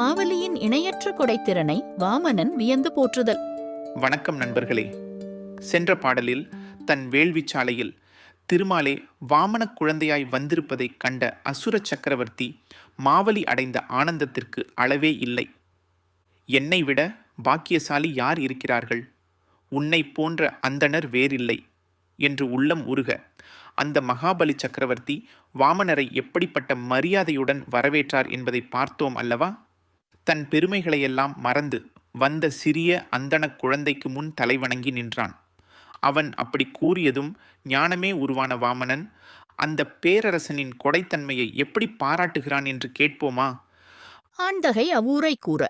மாவலியின் இணையற்ற கொடைத்திறனை வாமனன் வியந்து போற்றுதல். வணக்கம் நண்பர்களே. சென்ற பாடலில் தன் வேள்விச்சாலையில் திருமாலே வாமனக் குழந்தையாய் வந்திருப்பதைக் கண்ட அசுர சக்கரவர்த்தி மாவலி அடைந்த ஆனந்தத்திற்கு அளவே இல்லை. என்னை விட பாக்கியசாலி யார் இருக்கிறார்கள்? உன்னை போன்ற அந்தணர் வேறில்லை என்று உள்ளம் உருக அந்த மகாபலி சக்கரவர்த்தி வாமனரை எப்படிப்பட்ட மரியாதையுடன் வரவேற்றார் என்பதை பார்த்தோம் அல்லவா? தன் பெருமைகளையெல்லாம் மறந்து வந்த சிறிய அந்தணக் குழந்தைக்கு முன் தலைவணங்கி நின்றான். அவன் அப்படி கூறியதும் ஞானமே உருவான வாமனன் அந்த பேரரசனின் கொடைத்தன்மையை எப்படி பாராட்டுகிறான் என்று கேட்போமா? ஆண்டகை அவ்வூரை கூற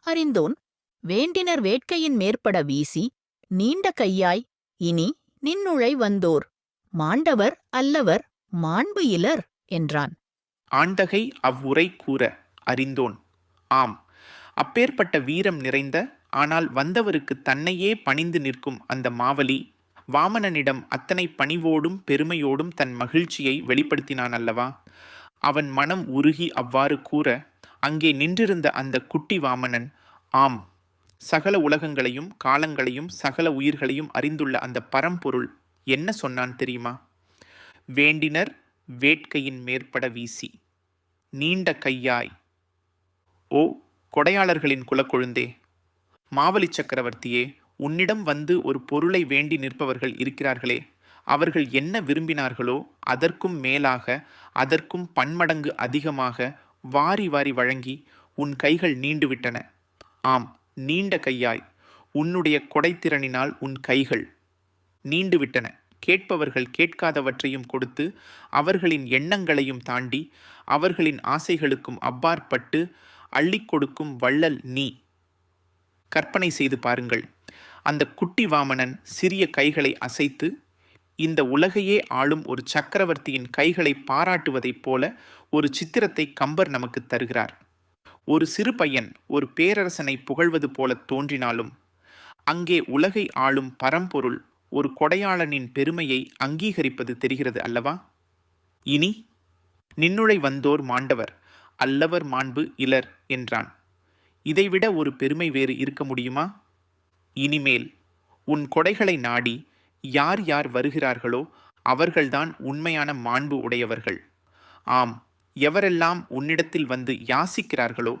அறிந்தோன் வேண்டினர் வேட்கையின் மேற்பட வீசி நீண்ட கையாய் இனி நின்னுழை வந்தோர் மாண்டவர் அல்லவர் மாண்பு இலர் என்றான். ஆண்டகை அவ்வுரை கூற அறிந்தோன் ஆம் அப்பேற்பட்ட வீரம் நிறைந்த ஆனால் வந்தவருக்கு தன்னையே பணிந்து நிற்கும் அந்த மாவலி வாமனனிடம் அத்தனை பணிவோடும் பெருமையோடும் தன் மகிழ்ச்சியை வெளிப்படுத்தினான் அல்லவா? அவன் மனம் உருகி அவ்வாறு கூற அங்கே நின்றிருந்த அந்த குட்டி வாமனன் ஆம் சகல உலகங்களையும் காலங்களையும் சகல உயிர்களையும் அறிந்துள்ள அந்த பரம்பொருள் என்ன சொன்னான் தெரியுமா? வேண்டினர் வேட்கையின் மேற்பட வீசி நீண்ட கையாய் ஓ கொடையாளர்களின் குலக்கொழுந்தே. மாவலி சக்கரவர்த்தியே உன்னிடம் வந்து ஒரு பொருளை வேண்டி நிற்பவர்கள் இருக்கிறார்களே அவர்கள் என்ன விரும்பினார்களோ அதற்கும் மேலாக அதற்கும் பன்மடங்கு அதிகமாக வாரி வாரி வழங்கி உன் கைகள் நீண்டுவிட்டன. ஆம் நீண்ட கையாய் உன்னுடைய கொடைத்திறனினால் உன் கைகள் நீண்டுவிட்டன. கேட்பவர்கள் கேட்காதவற்றையும் கொடுத்து அவர்களின் எண்ணங்களையும் தாண்டி அவர்களின் ஆசைகளுக்கும் அப்பாற்பட்டு அள்ளிக் கொடுக்கும் வள்ளல் நீ. கற்பனை செய்து பாருங்கள். அந்த குட்டி வாமனன் சிறிய கைகளை அசைத்து இந்த உலகையே ஆளும் ஒரு சக்கரவர்த்தியின் கைகளை பாராட்டுவதைப் போல ஒரு சித்திரத்தை கம்பர் நமக்கு தருகிறார். ஒரு சிறு பையன் ஒரு பேரரசனை புகழ்வது போல தோன்றினாலும் அங்கே உலகை ஆளும் பரம்பொருள் ஒரு கொடையாளனின் பெருமையை அங்கீகரிப்பது தெரிகிறது அல்லவா? இனி நின்னுழை வந்தோர் மாண்டவர். அல்லவர் மாண்பு இலர் என்றான். இதைவிட ஒரு பெருமை வேறு இருக்க முடியுமா? இனிமேல் உன் கொடைகளை நாடி யார் யார் வருகிறார்களோ அவர்கள்தான் உண்மையான மாண்பு உடையவர்கள். ஆம் எவரெல்லாம் உன்னிடத்தில் வந்து யாசிக்கிறார்களோ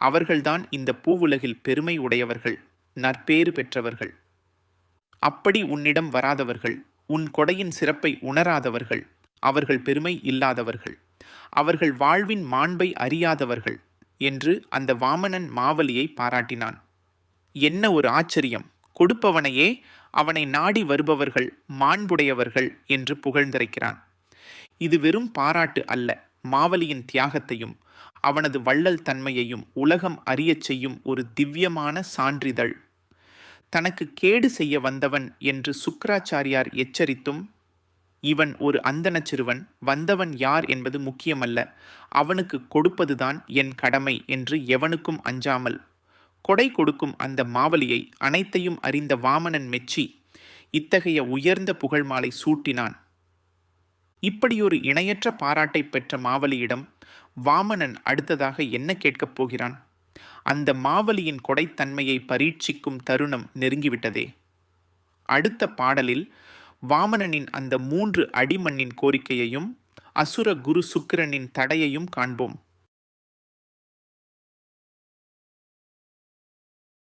அவர்கள்தான் இந்த பூவுலகில் பெருமை உடையவர்கள் நற்பேறு பெற்றவர்கள். அப்படி உன்னிடம் வராதவர்கள் உன் கொடையின் சிறப்பை உணராதவர்கள் அவர்கள் பெருமை இல்லாதவர்கள். அவர்கள் வாழ்வின் மாண்பை அறியாதவர்கள் என்று அந்த வாமனன் மாவலியை பாராட்டினான். என்ன ஒரு ஆச்சரியம். கொடுப்பவனையே அவனை நாடி வருபவர்கள் மாண்புடையவர்கள் என்று புகழ்ந்திருக்கிறான். இது வெறும் பாராட்டு அல்ல. மாவலியின் தியாகத்தையும் அவனது வள்ளல் தன்மையையும் உலகம் அறியச் செய்யும் ஒரு திவ்யமான சான்றிதழ். தனக்கு கேடு செய்ய வந்தவன் என்று சுக்கராச்சாரியார் எச்சரித்தும் இவன் ஒரு அந்தன சிறுவன் வந்தவன் யார் என்பது முக்கியமல்ல. அவனுக்கு கொடுப்பதுதான் என் கடமை என்று எவனுக்கும் அஞ்சாமல். கொடை கொடுக்கும் அந்த மாவலியை அனைத்தையும் அறிந்த வாமனன் மெச்சி இத்தகைய உயர்ந்த புகழ் மாலை சூட்டினான். இப்படியொரு இணையற்ற பாராட்டை பெற்ற மாவலியிடம் வாமனன் அடுத்ததாக என்ன கேட்கப் போகிறான்? அந்த மாவலியின் கொடைத்தன்மையை பரீட்சிக்கும் தருணம் நெருங்கிவிட்டதே. அடுத்த பாடலில் வாமனனின் அந்த மூன்று அடிமண்ணின் கோரிக்கையையும் அசுர குரு சுக்கிரனின் தடையையும் காண்போம்.